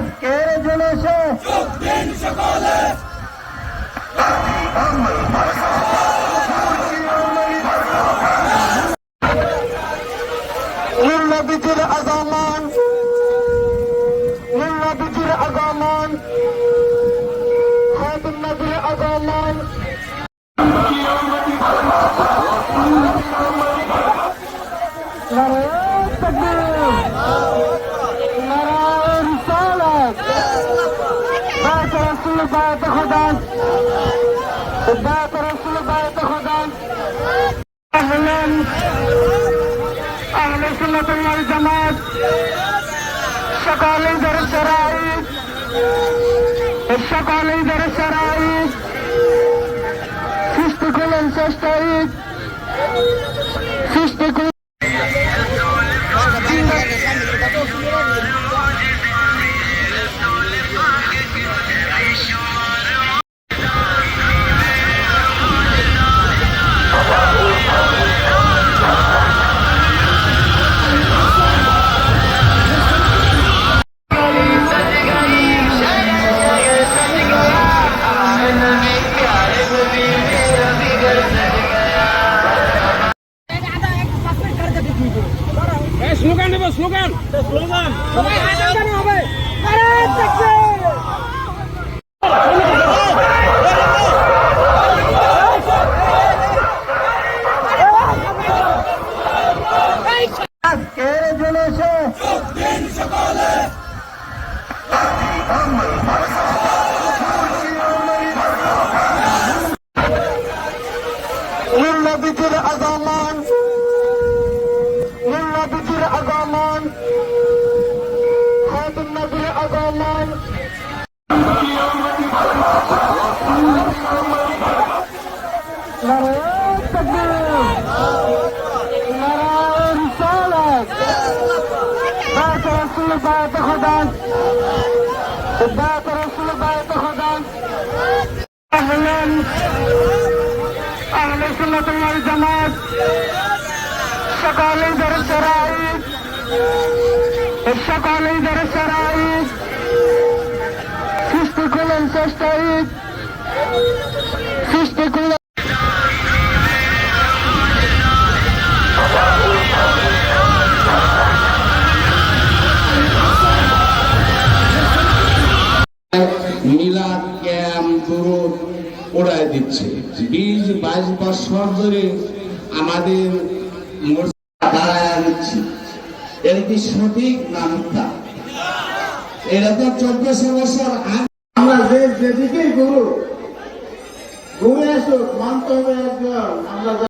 আজকের জুলুসে নবীজির আগমন হাতুন নবীর আগমন। নারায়ণ রাসূল বাত খুদা বাত রাসূল বাত খুদা আহলান। আহলে সুন্নাত ওয়াল জামাত। সকালে দরস শরাইত সকালে দরস শরাইত সৃষ্টি করলেন শেষ সৃষ্টি করলেন স্লোগান আজকের জুলুসে নবীজির সুন্নাত ওয়াল জামাত সকালে দরস সকালে দরস শরাইত সৃষ্টি করলেন শেষ সৃষ্টি করলেন মিলাদ দিচ্ছে। বিশ, বাইশ বছর ধরে আমাদের দাঁড়ায় দিচ্ছে। এর কি সঠিক না মিথ্যা তো চোদ্দশো বছর আমরা যে যেদিকেই গুরু ঘুরে আসুক, মানতে হবে একজন। আমরা